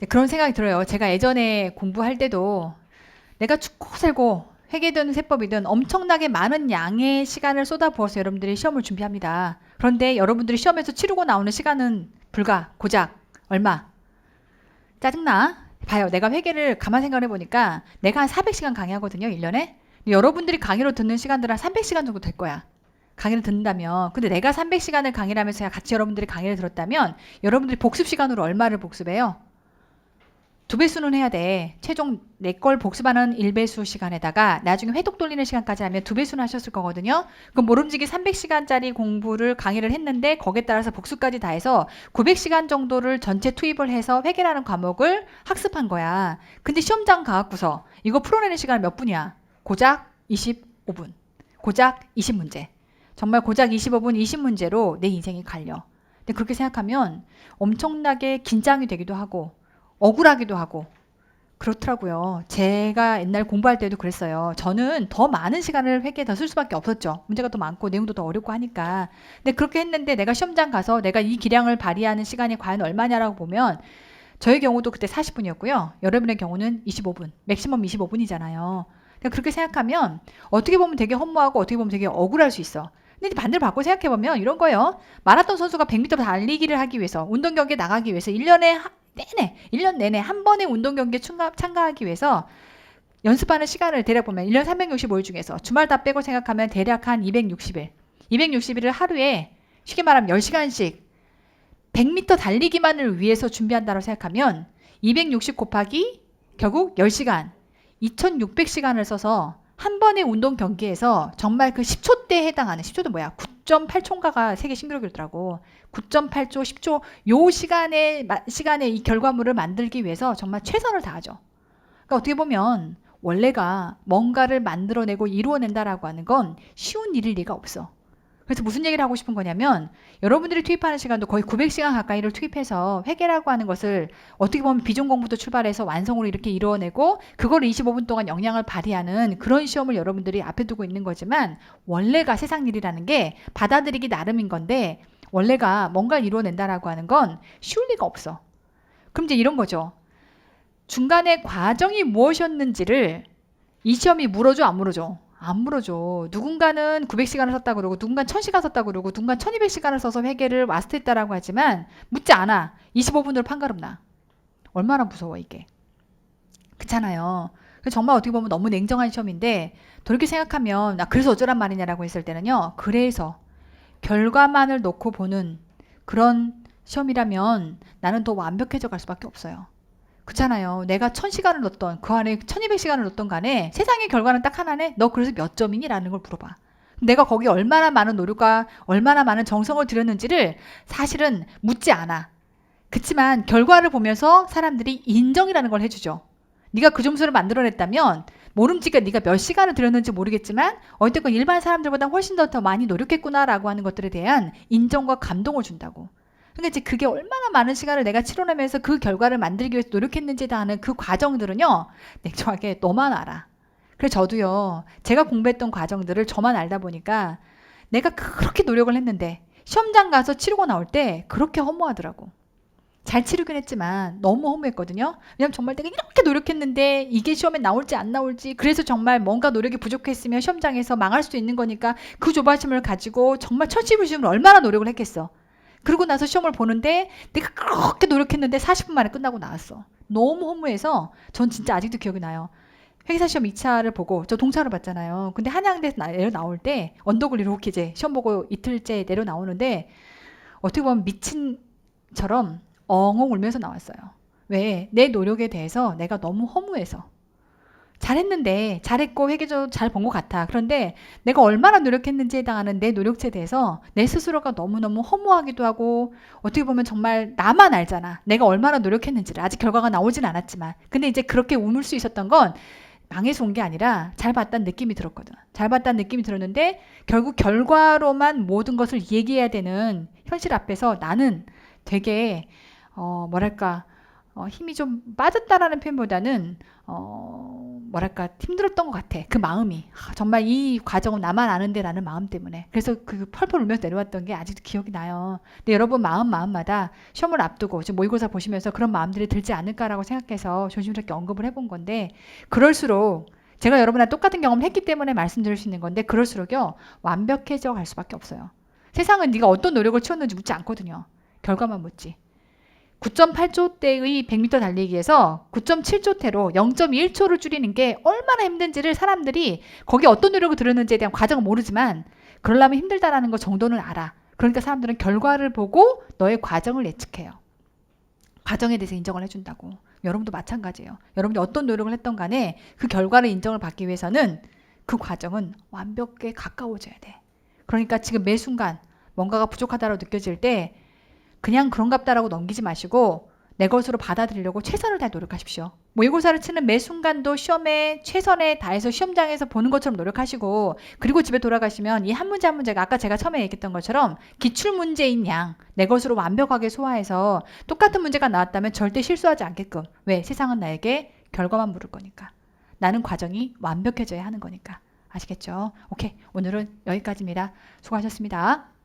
네, 그런 생각이 들어요. 제가 예전에 공부할 때도 내가 죽고 살고 회계든 세법이든 엄청나게 많은 양의 시간을 쏟아부어서 여러분들이 시험을 준비합니다. 그런데 여러분들이 시험에서 치르고 나오는 시간은 불과 고작 얼마? 짜증나? 봐요. 내가 회계를 가만 생각해 보니까 내가 한 400시간 강의하거든요. 1년에. 근데 여러분들이 강의로 듣는 시간들은 한 300시간 정도 될 거야. 강의를 듣는다면. 근데 내가 300시간을 강의를 하면서 같이 여러분들이 강의를 들었다면 여러분들이 복습 시간으로 얼마를 복습해요? 두 배수는 해야 돼. 최종 내 걸 복습하는 1배수 시간에다가 나중에 회독 돌리는 시간까지 하면 두 배수는 하셨을 거거든요. 그럼 모름지기 300시간짜리 공부를 강의를 했는데 거기에 따라서 복습까지 다 해서 900시간 정도를 전체 투입을 해서 회계라는 과목을 학습한 거야. 근데 시험장 가갖고서 이거 풀어내는 시간 몇 분이야? 고작 25분. 고작 20문제. 정말 고작 25분 20문제로 내 인생이 갈려. 근데 그렇게 생각하면 엄청나게 긴장이 되기도 하고 억울하기도 하고 그렇더라고요. 제가 옛날 공부할 때도 그랬어요. 저는 더 많은 시간을 회계에 더 쓸 수밖에 없었죠. 문제가 더 많고 내용도 더 어렵고 하니까. 근데 그렇게 했는데 내가 시험장 가서 내가 이 기량을 발휘하는 시간이 과연 얼마냐라고 보면 저의 경우도 그때 40분이었고요. 여러분의 경우는 25분, 맥시멈 25분이잖아요. 그렇게 생각하면 어떻게 보면 되게 허무하고 어떻게 보면 되게 억울할 수 있어. 근데 반대로 바꿔 생각해보면 이런 거예요. 마라톤 선수가 100m 달리기를 하기 위해서, 운동 경기에 나가기 위해서 1년에 내내, 1년 내내 한 번의 운동 경기에 참가, 참가 하기 위해서 연습하는 시간을 대략 보면 1년 365일 중에서 주말 다 빼고 생각하면 대략 한 260일. 260일을 하루에 쉽게 말하면 10시간씩 100m 달리기만을 위해서 준비한다고 생각하면 260 곱하기 결국 10시간, 2600시간을 써서 한 번의 운동 경기에서 정말 그 10초 대에 해당하는 10초도 뭐야? 9.8초인가가 세계 신기록이더라고. 9.8초, 10초 요 시간에 마- 시간에 이 결과물을 만들기 위해서 정말 최선을 다하죠. 그러니까 어떻게 보면 원래가 뭔가를 만들어내고 이루어낸다라고 하는 건 쉬운 일일 리가 없어. 그래서 무슨 얘기를 하고 싶은 거냐면 여러분들이 투입하는 시간도 거의 900시간 가까이를 투입해서 회계라고 하는 것을 어떻게 보면 비중 공부도 출발해서 완성으로 이렇게 이루어내고 그걸 25분 동안 역량을 발휘하는 그런 시험을 여러분들이 앞에 두고 있는 거지만 원래가 세상 일이라는 게 받아들이기 나름인 건데 원래가 뭔가를 이루어낸다라고 하는 건 쉬울 리가 없어. 그럼 이제 이런 거죠. 중간에 과정이 무엇이었는지를 이 시험이 물어줘 안 물어줘? 안 물어줘. 누군가는 900시간을 썼다 그러고 누군가는 1000시간 썼다 그러고 누군가는 1200시간을 써서 회계를 마스터했다라고 하지만 묻지 않아. 25분으로 판가름 나. 얼마나 무서워 이게. 그렇잖아요. 정말 어떻게 보면 너무 냉정한 시험인데 돌이켜 생각하면 나 그래서 어쩌란 말이냐라고 했을 때는요. 그래서 결과만을 놓고 보는 그런 시험이라면 나는 더 완벽해져 갈 수밖에 없어요. 그렇잖아요. 내가 1000시간을 넣었던 그 안에 1200시간을 넣었던 간에 세상의 결과는 딱 하나네. 너 그래서 몇 점이니? 라는 걸 물어봐. 내가 거기 얼마나 많은 노력과 얼마나 많은 정성을 들였는지를 사실은 묻지 않아. 그치만 결과를 보면서 사람들이 인정이라는 걸 해주죠. 네가 그 점수를 만들어냈다면 모름지가 네가 몇 시간을 들였는지 모르겠지만 어쨌건 일반 사람들보다 훨씬 더, 더 많이 노력했구나라고 하는 것들에 대한 인정과 감동을 준다고. 그러니까 이제 그게 얼마나 많은 시간을 내가 치러내면서 그 결과를 만들기 위해서 노력했는지에 대한 그 과정들은요, 냉정하게 너만 알아. 그래서 저도요, 제가 공부했던 과정들을 저만 알다 보니까 내가 그렇게 노력을 했는데 시험장 가서 치르고 나올 때 그렇게 허무하더라고. 잘 치르긴 했지만 너무 허무했거든요. 왜냐면 정말 내가 이렇게 노력했는데 이게 시험에 나올지 안 나올지 그래서 정말 뭔가 노력이 부족했으면 시험장에서 망할 수도 있는 거니까 그 조바심을 가지고 정말 철지부심을 얼마나 노력을 했겠어. 그러고 나서 시험을 보는데 내가 그렇게 노력했는데 40분 만에 끝나고 나왔어. 너무 허무해서 전 진짜 아직도 기억이 나요. 회계사 시험 2차를 보고 저 동차를 봤잖아요. 근데 한양대에서 나- 내려 나올 때 언덕을 이렇게 이제 시험 보고 이틀째 내려 나오는데 어떻게 보면 미친처럼 엉엉 울면서 나왔어요. 왜? 내 노력에 대해서 내가 너무 허무해서. 잘했는데 잘했고 회계도 잘본 것 같아. 그런데 내가 얼마나 노력했는지에 해당하는 내 노력치에 대해서 내 스스로가 너무너무 허무하기도 하고 어떻게 보면 정말 나만 알잖아. 내가 얼마나 노력했는지를 아직 결과가 나오진 않았지만 근데 이제 그렇게 우물 수 있었던 건 망해서 온 게 아니라 잘 봤다는 느낌이 들었거든. 잘 봤다는 느낌이 들었는데 결국 결과로만 모든 것을 얘기해야 되는 현실 앞에서 나는 되게 어 뭐랄까 어, 힘이 좀 빠졌다라는 표현보다는 어, 뭐랄까 힘들었던 것 같아. 그 마음이 아, 정말 이 과정은 나만 아는데라는 마음 때문에 그래서 그 펄펄 울면서 내려왔던 게 아직도 기억이 나요. 근데 여러분 마음 마음마다 시험을 앞두고 지금 모의고사 보시면서 그런 마음들이 들지 않을까라고 생각해서 조심스럽게 언급을 해본 건데 그럴수록 제가 여러분과 똑같은 경험을 했기 때문에 말씀드릴 수 있는 건데 그럴수록요 완벽해져 갈 수밖에 없어요. 세상은 네가 어떤 노력을 치웠는지 묻지 않거든요. 결과만 묻지. 9.8조 대의 100m 달리기에서 9.7조 대로 0.1초를 줄이는 게 얼마나 힘든지를 사람들이 거기에 어떤 노력을 들였는지에 대한 과정은 모르지만 그러려면 힘들다라는 것 정도는 알아. 그러니까 사람들은 결과를 보고 너의 과정을 예측해요. 과정에 대해서 인정을 해준다고. 여러분도 마찬가지예요. 여러분이 어떤 노력을 했던 간에 그 결과를 인정을 받기 위해서는 그 과정은 완벽에 가까워져야 돼. 그러니까 지금 매 순간 뭔가가 부족하다고 느껴질 때 그냥 그런갑다라고 넘기지 마시고 내 것으로 받아들이려고 최선을 다해 노력하십시오. 모의고사를 치는 매 순간도 시험에 최선에 다해서 시험장에서 보는 것처럼 노력하시고 그리고 집에 돌아가시면 이 한 문제 한 문제가 아까 제가 처음에 얘기했던 것처럼 기출 문제인 양 내 것으로 완벽하게 소화해서 똑같은 문제가 나왔다면 절대 실수하지 않게끔 왜 세상은 나에게 결과만 물을 거니까 나는 과정이 완벽해져야 하는 거니까 아시겠죠? 오케이 오늘은 여기까지입니다. 수고하셨습니다.